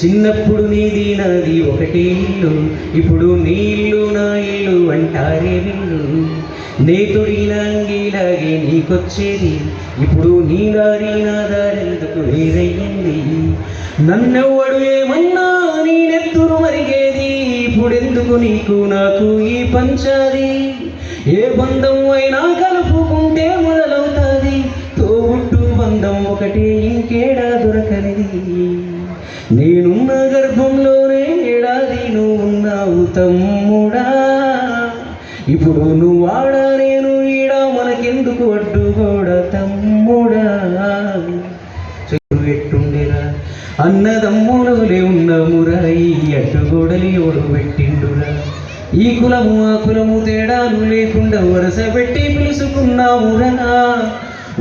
చిన్నప్పుడు నీది నాది ఒకటే ఇల్లు ఇప్పుడు నీళ్ళు నా ఇల్లు అంటారే వీళ్ళు నే తొడిగిన అంగీలాగే నీకొచ్చేది ఇప్పుడు నీ దారి నా దారెందుకు వేరయ్యింది నన్నెవ్వడు ఏమన్నా నీ నెత్తురు మరిగేది ఇప్పుడెందుకు నీకు నాకు ఈ పంచాది? ఏ బంధం అయినా కలుపుకుంటే మొదలవుతుంది తోబుట్టు బంధం ఒకటి ఇంకేడా దొరకనిది? నేనున్న గర్భంలోనే ఏడాది నువ్వు ఉన్నావు తమ్ముడా. ఇప్పుడు నువ్వు ఆడా నేను ఈడ మనకెందుకు అడ్డుగోడ తమ్ముడా. చెడు ఎట్టుండేరా? అన్నదమ్ములే ఉన్నమురా ఈ అడ్డుగోడలి ఒడు పెట్టిండురా ఈ కులము ఆ కులము తేడాలు లేకుండా వరస పెట్టి పిలుచుకున్నామురా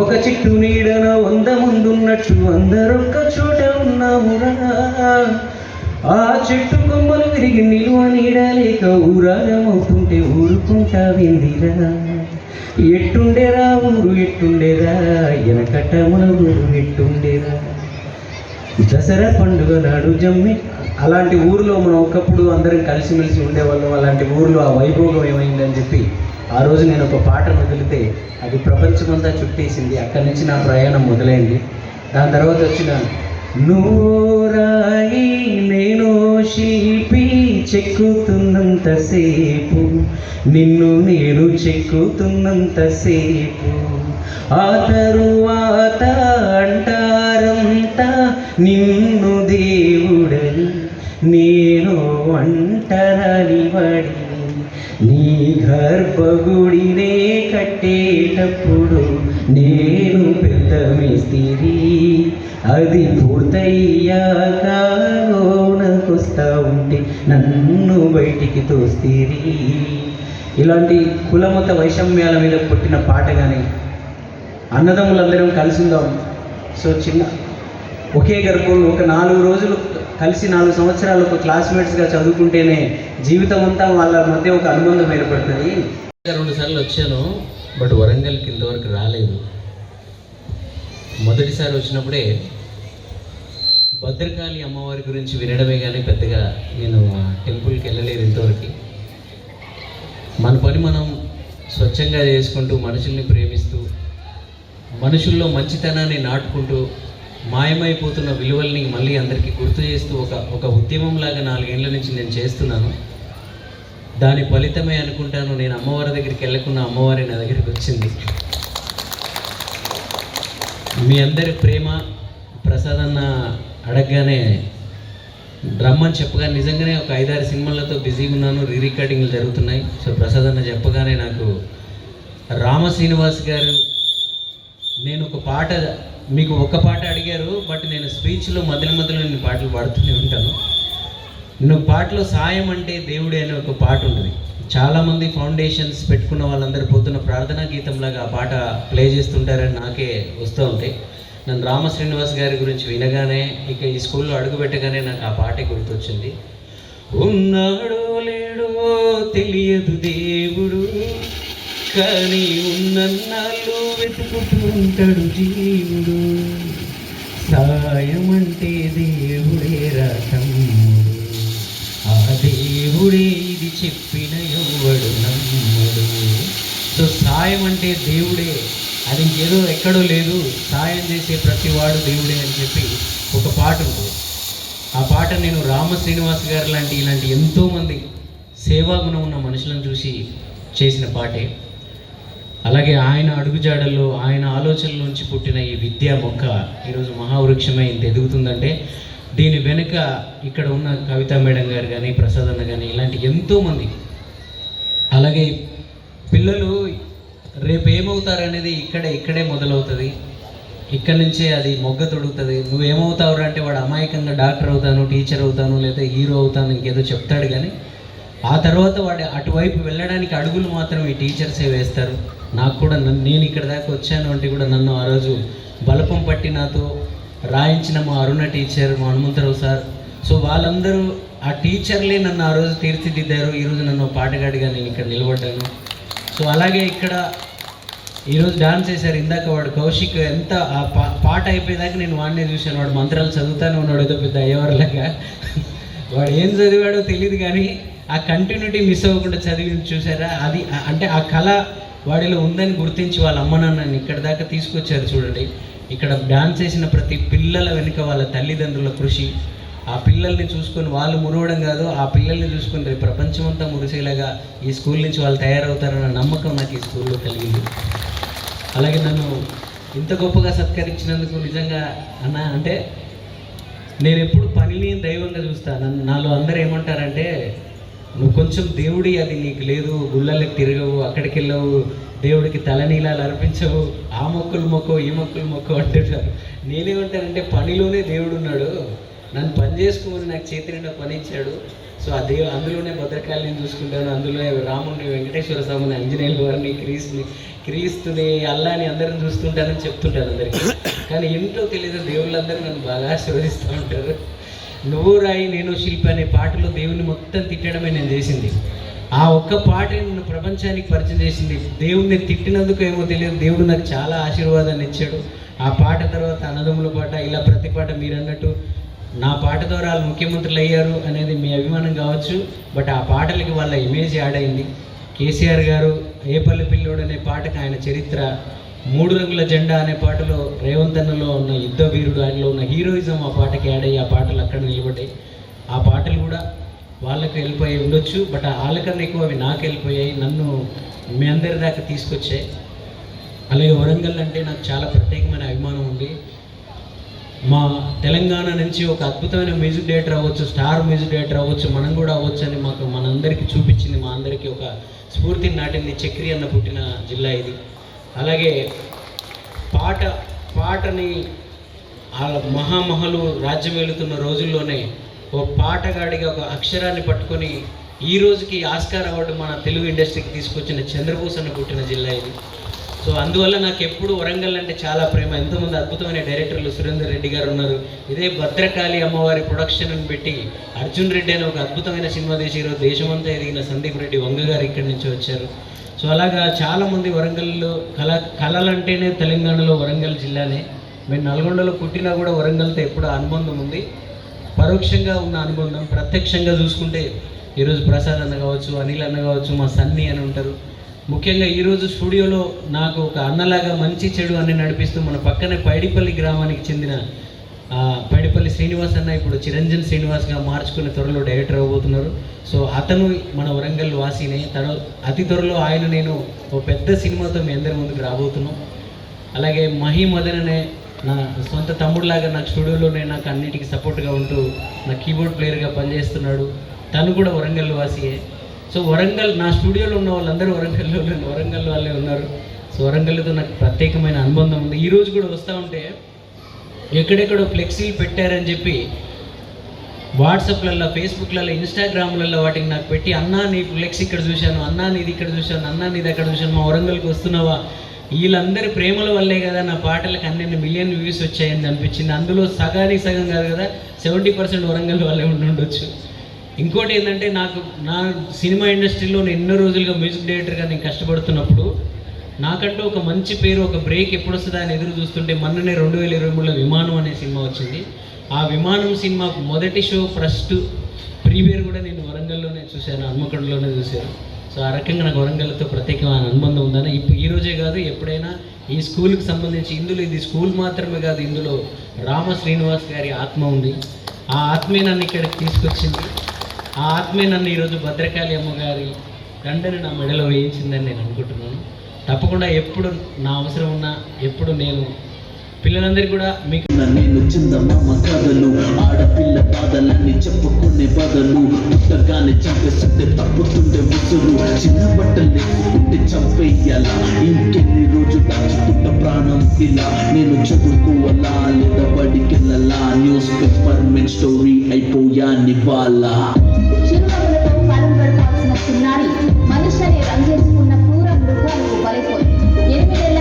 ఒక చెట్టు నీడన వంద ముందున్నట్టు అందరొక్క చోట ఉన్నామురా ఆ చెట్టు కొమ్మలు విరిగి నిలువ నీడలేక ఊరాగమవుతుంటే ఊరుకుంటా ఎట్టుండేరా ఊరు ఎట్టుండేరా? ఎనకట్ట మన ఊరు ఎట్టుండేరా? దసరా పండుగ నాడు జమ్మి. అలాంటి ఊరిలో మనం ఒకప్పుడు అందరం కలిసిమెలిసి ఉండేవాళ్ళం. అలాంటి ఊరిలో ఆ వైభోగం ఏమైందని చెప్పి ఆ రోజు నేను ఒక పాట వదిలితే అది ప్రపంచమంతా చుట్టేసింది. అక్కడి నుంచి నా ప్రయాణం మొదలైంది. దాని తర్వాత వచ్చిన నూరాయి నేను శిల్పి చెక్కుతున్నంతసేపు నిన్ను నేను చెక్కుతున్నంతసేపు. ఆ తరువాత అంటారంతా నిన్ను దేవుడని నేను అంటరని వాడిని నీ గర్భగుడినే కట్టేటప్పుడు నేను పెద్ద మిస్తిరి. అది పూర్తయ్యాక లోనకొస్తా ఉంటే నన్ను బయటికి తోస్తీరి. ఇలాంటి కులమత వైషమ్యాల మీద పుట్టిన పాట కానీ అన్నదమ్ములందరం కలిసిందాం సో చిన్న ఒకే గర్భంలో ఒక నాలుగు రోజులు కలిసి నాలుగు సంవత్సరాలు ఒక క్లాస్మేట్స్గా చదువుకుంటేనే జీవితం అంతా వాళ్ళ మధ్య ఒక అనుబంధం ఏర్పడుతుంది. రెండు సార్లు వచ్చాను బట్ వరంగల్కి ఇంతవరకు రాలేదు. మొదటిసారి వచ్చినప్పుడే భద్రకాళి అమ్మవారి గురించి వినడమే కానీ పెద్దగా నేను టెంపుల్కి వెళ్ళలేదు ఇంతవరకు. మన పని మనం స్వచ్ఛంగా చేసుకుంటూ మనుషుల్ని ప్రేమిస్తూ మనుషుల్లో మంచితనాన్ని నాటుకుంటూ మాయమైపోతున్న విలువల్ని మళ్ళీ అందరికీ గుర్తు చేస్తూ ఒక ఒక ఉద్యమంలాగా నాలుగేళ్ళ నుంచి నేను చేస్తున్నాను. దాని ఫలితమే అనుకుంటాను నేను అమ్మవారి దగ్గరికి వెళ్ళకుండా అమ్మవారి నా దగ్గరికి వచ్చింది. మీ అందరి ప్రేమ ప్రసాదన్న అడగగానే రమ్మని చెప్పగా నిజంగానే ఒక ఐదారు సినిమాలతో బిజీగా ఉన్నాను రీ రికార్డింగ్లు జరుగుతున్నాయి. సో ప్రసాద్ అన్న చెప్పగానే నాకు రామ శ్రీనివాస్ గారు నేను ఒక పాట మీకు ఒక పాట అడిగారు బట్ నేను స్పీచ్లో మధ్యలో మధ్యలో నేను పాటలు పాడుతూనే ఉంటాను. నేను పాటలో సాయం అంటే దేవుడే అనే ఒక పాట ఉంటుంది. చాలామంది ఫౌండేషన్స్ పెట్టుకున్న వాళ్ళందరూ పొద్దున్న ప్రార్థనా గీతంలాగా ఆ పాట ప్లే చేస్తుంటారని నాకే వస్తూ ఉంటాయి. నన్ను రామ శ్రీనివాస్ గారి గురించి వినగానే ఇక ఈ స్కూల్లో అడుగు పెట్టగానే నాకు ఆ పాటే గుర్తొచ్చింది. ఉన్నాడో లేడో తెలియదు దేవుడు కానీ ఉన్నన్నాళ్ళు వెతుకుతూ ఉంటాడు జీవుడు. సాయం అంటే దేవుడే రాతమ్ముడు ఆ దేవుడే ఇది చెప్పిన ఎవ్వడు నమ్ముడు. సో సాయం అంటే దేవుడే. అది ఏదో ఎక్కడో లేదు. సాయం చేసే ప్రతివాడు దేవుడే అని చెప్పి ఒక పాట ఉంటుంది ఆ పాట నేను రామ శ్రీనివాస్ గారు లాంటి ఇలాంటి ఎంతోమంది సేవాగుణం ఉన్న మనుషులను చూసి చేసిన పాటే. అలాగే ఆయన అడుగుజాడల్లో ఆయన ఆలోచనల నుంచి పుట్టిన ఈ విద్యా మొక్క ఈరోజు మహావృక్షమై ఇంత ఎదుగుతుందంటే దీని వెనుక ఇక్కడ ఉన్న కవితా మేడం గారు కానీ ప్రసాద్ అన్న కానీ ఇలాంటి ఎంతోమంది అలాగే పిల్లలు రేపు ఏమవుతారు అనేది ఇక్కడే ఇక్కడే మొదలవుతుంది. ఇక్కడ నుంచే అది మొగ్గ తొడుగుతుంది. నువ్వు ఏమవుతావు అంటే వాడు అమాయకంగా డాక్టర్ అవుతాను టీచర్ అవుతాను లేదా హీరో అవుతాను ఇంకేదో చెప్తాడు కానీ ఆ తర్వాత వాడు అటువైపు వెళ్ళడానికి అడుగులు మాత్రం ఈ టీచర్సే వేస్తారు. నాకు కూడా నన్ను నేను ఇక్కడ దాకా వచ్చాను అంటే కూడా నన్ను ఆ రోజు బలపం పట్టి నాతో రాయించిన మా అరుణ టీచర్ మా హనుమంతరావు సార్. సో వాళ్ళందరూ ఆ టీచర్లే నన్ను ఆ రోజు తీర్చిదిద్దారు. ఈరోజు నన్ను పాటగాడిగా నేను ఇక్కడ నిలబడ్డాను. సో అలాగే ఇక్కడ ఈరోజు డాన్స్ చేశారు. ఇందాక వాడు కౌశిక్ ఎంత ఆ పా- పాట అయిపోయేదాకా నేను వాడినే చూశాను. వాడు మంత్రాలు చదువుతానే ఉన్నాడు. ఏదో పెద్ద అయ్యేవారులాగా. వాడు ఏం చదివాడో తెలియదు కానీ ఆ కంటిన్యూటీ మిస్ అవ్వకుండా చదివి చూసారా? అది అంటే ఆ కళ వాడిలో ఉందని గుర్తించి వాళ్ళ అమ్మ నాన్నని ఇక్కడ దాకా తీసుకొచ్చారు చూడండి. ఇక్కడ డాన్స్ చేసిన ప్రతి పిల్లల వెనుక వాళ్ళ తల్లిదండ్రుల కృషి. ఆ పిల్లల్ని చూసుకొని వాళ్ళు మురవడం కాదు ఆ పిల్లల్ని చూసుకొని రేపు ప్రపంచమంతా మురిసేలాగా ఈ స్కూల్ నుంచి వాళ్ళు తయారవుతారన్న నమ్మకం నాకు ఈ స్కూల్లో కలిగింది. అలాగే నన్ను ఇంత గొప్పగా సత్కరించినందుకు నిజంగా అన్న అంటే నేను ఎప్పుడు పనిని దైవంగా చూస్తాను నన్ను నాలో అందరూ ఏమంటారంటే నువ్వు కొంచెం దేవుడి అది నీకు లేదు గుళ్ళలకు తిరగవు అక్కడికి వెళ్ళవు దేవుడికి తలనీలాలు అర్పించవు ఆ మొక్కలు మొక్కవు ఈ మొక్కలు మొక్కవు అంటుంటారు. నేనేమంటానంటే పనిలోనే దేవుడు ఉన్నాడు. నన్ను పని చేసుకోమని నాకు చేతి నిండా పని ఇచ్చాడు. సో ఆ దేవు అందులోనే భద్రకాళిని చూసుకుంటాను. అందులోనే రాముడిని వెంకటేశ్వర స్వామిని ఆంజనేయుల వారిని క్రీస్తుని క్రీస్తుని అల్లాని అందరిని చూస్తుంటానని చెప్తుంటాను అందరికీ. కానీ ఇంట్లో తెలియదు దేవుళ్ళందరూ నన్ను బాగా ఆశీర్వదిస్తూ ఉంటారు. నువ్వు రాయి నేను శిల్పి అనే పాటలో దేవుని మొత్తం తిట్టడమే నేను చేసింది. ఆ ఒక్క పాటని నన్ను ప్రపంచానికి పరిచయం చేసింది. దేవుణ్ణి తిట్టినందుకు ఏమో తెలియదు. దేవుడు నాకు చాలా ఆశీర్వాదాన్ని ఇచ్చాడు. ఆ పాట తర్వాత అన్నదమ్ముల పాట ఇలా ప్రతి పాట మీరు అన్నట్టు నా పాట ద్వారా వాళ్ళు ముఖ్యమంత్రులు అయ్యారు అనేది మీ అభిమానం కావచ్చు బట్ ఆ పాటలకి వాళ్ళ ఇమేజ్ యాడ్ అయింది. కేసీఆర్ గారు ఏపల్లి పిల్లోడు అనే పాటకు ఆయన చరిత్ర మూడు రంగుల జెండా అనే పాటలో రేవంత్ అన్నలో ఉన్న యుద్ధ వీరుడు ఆయనలో ఉన్న హీరోయిజం ఆ పాటకి యాడ్ అయ్యి ఆ పాటలు అక్కడ నిలబడ్డాయి. ఆ పాటలు కూడా వాళ్ళకి వెళ్ళిపోయి ఉండొచ్చు బట్ వాళ్ళకన్నా ఎక్కువ అవి నాకు వెళ్ళిపోయాయి నన్ను మీ అందరి దాకా తీసుకొచ్చాయి. అలాగే వరంగల్ అంటే నాకు చాలా ప్రత్యేకమైన అభిమానం ఉంది. మా తెలంగాణ నుంచి ఒక అద్భుతమైన మ్యూజిక్ డైరెక్టర్ అవ్వచ్చు స్టార్ మ్యూజిక్ డైరెక్టర్ అవ్వచ్చు మనం కూడా అవ్వచ్చు అని మాకు మనందరికీ చూపించింది మా అందరికీ ఒక స్ఫూర్తిని నాటింది చక్రి అన్న పుట్టిన జిల్లా ఇది. అలాగే పాట పాటని ఆ మహామహలు రాజ్యం వెళుతున్న రోజుల్లోనే ఓ పాటగాడిగా ఒక అక్షరాన్ని పట్టుకొని ఈ రోజుకి ఆస్కార్ అవార్డు మన తెలుగు ఇండస్ట్రీకి తీసుకొచ్చిన చంద్రబోస్ అని పుట్టిన జిల్లా ఇది. సో అందువల్ల నాకు ఎప్పుడు వరంగల్ అంటే చాలా ప్రేమ. ఎంతోమంది అద్భుతమైన డైరెక్టర్లు సురేందర్ రెడ్డి గారు ఉన్నారు. ఇదే భద్రకాళి అమ్మవారి ప్రొడక్షన్ అని పెట్టి అర్జున్ రెడ్డి అని ఒక అద్భుతమైన సినిమా తీసి ఈరోజు దేశమంతా ఎదిగిన సందీప్ రెడ్డి వంగ గారు ఇక్కడి నుంచి వచ్చారు. సో అలాగా చాలామంది వరంగల్లో కళ కళలంటేనే తెలంగాణలో వరంగల్ జిల్లానే. మేము నల్గొండలో పుట్టినా కూడా వరంగల్తో ఎప్పుడు అనుబంధం ఉంది. పరోక్షంగా ఉన్న అనుబంధం ప్రత్యక్షంగా చూసుకుంటే ఈరోజు ప్రసాద్ అన్న కావచ్చు అనిల్ అన్న కావచ్చు మా సన్నీ అని ఉంటారు. ముఖ్యంగా ఈరోజు స్టూడియోలో నాకు ఒక అన్నలాగా మంచి చెడు అని నడిపిస్తూ మన పక్కనే పైడిపల్లి గ్రామానికి చెందిన పైడిపల్లి శ్రీనివాస్ అన్న ఇప్పుడు చిరంజన్ శ్రీనివాస్గా మార్చుకునే త్వరలో డైరెక్టర్ అవ్వబోతున్నారు. సో అతను మన వరంగల్ వాసినే. తను అతి త్వరలో ఆయన నేను ఒక పెద్ద సినిమాతో మీ అందరి ముందుకు రాబోతున్నాం. అలాగే మహి మదన్ అనే నా సొంత తమ్ముడులాగా నాకు స్టూడియోలోనే నాకు అన్నిటికీ సపోర్ట్గా ఉంటూ నా కీబోర్డ్ ప్లేయర్గా పనిచేస్తున్నాడు. తను కూడా వరంగల్ వాసియే. సో వరంగల్ నా స్టూడియోలో ఉన్న వాళ్ళందరూ వరంగల్లో వరంగల్ వాళ్ళే ఉన్నారు. సో వరంగల్తో నాకు ప్రత్యేకమైన అనుబంధం ఉంది. ఈరోజు కూడా వస్తూ ఉంటే ఎక్కడెక్కడో ఫ్లెక్సీలు పెట్టారని చెప్పి వాట్సాప్లలో ఫేస్బుక్లలో ఇన్స్టాగ్రామ్లలో వాటికి నాకు పెట్టి అన్నా నీ ఫ్లెక్స్ ఇక్కడ చూశాను అన్నా నీది ఇక్కడ చూశాను అన్నా నీది అక్కడ చూశాను మా వరంగల్కి వస్తున్నావా? వీళ్ళందరి ప్రేమల వల్లే కదా నా పాటలకు అన్ని మిలియన్ వ్యూస్ వచ్చాయని అనిపించింది. అందులో సగానికి సగం కాదు కదా సెవెంటీ పర్సెంట్ వరంగల్ వాళ్ళే ఉండుండొచ్చు ఇంకోటి ఏంటంటే నాకు నా సినిమా ఇండస్ట్రీలో నేను ఎన్నో రోజులుగా మ్యూజిక్ డైరెక్టర్గా నేను కష్టపడుతున్నప్పుడు నాకంటూ ఒక మంచి పేరు ఒక బ్రేక్ ఎప్పుడు వస్తుందా అని ఎదురు చూస్తుంటే మొన్ననే రెండు వేల ఇరవై మూడులో విమానం అనే సినిమా వచ్చింది. ఆ విమానం సినిమాకు మొదటి షో ఫస్ట్ ప్రీమియర్ కూడా నేను వరంగల్లోనే చూశాను హన్మకొండలోనే చూశాను. సో ఆ రకంగా నాకు వరంగల్తో ప్రత్యేకమైన అనుబంధం ఉందని ఇప్పుడు ఈ రోజే కాదు ఎప్పుడైనా ఈ స్కూల్కి సంబంధించి ఇందులో ఇది స్కూల్ మాత్రమే కాదు ఇందులో రామ శ్రీనివాస్ గారి ఆత్మ ఉంది. ఆ ఆత్మే నన్ను ఇక్కడికి తీసుకొచ్చింది. ఆ ఆత్మే నన్ను ఈరోజు భద్రకాళి అమ్మగారి దండని నా మెడలో వేయించిందని నేను అనుకుంటున్నాను. తప్పకుండా ఎప్పుడు నా అవసరం ఉన్నా ఎప్పుడు నేను పిల్లలందరికీ కూడా మీకు నేను చిందమ్మా కథలు. ఆడపిల్ల బాధలన్నీ చెప్పుకునే బదలు. పుట్టగానే చంపేస్తుంటే తప్పుతుంటే ఉసురు చిన్న బట్టలు లేకుంటే చంపేయాల ఇంకెన్ని రోజు దాచుకుంట ప్రాణం ఇలా? నేను చదువుకోవాలా లేదా బడికెళ్ళాలా? న్యూస్ పేపర్ మెన్ స్టోరీ అయిపోయా నివాళ? మనుషులే రంగేసుకున్న భూమి బలిపోయి ఎనిమిదేళ్ళ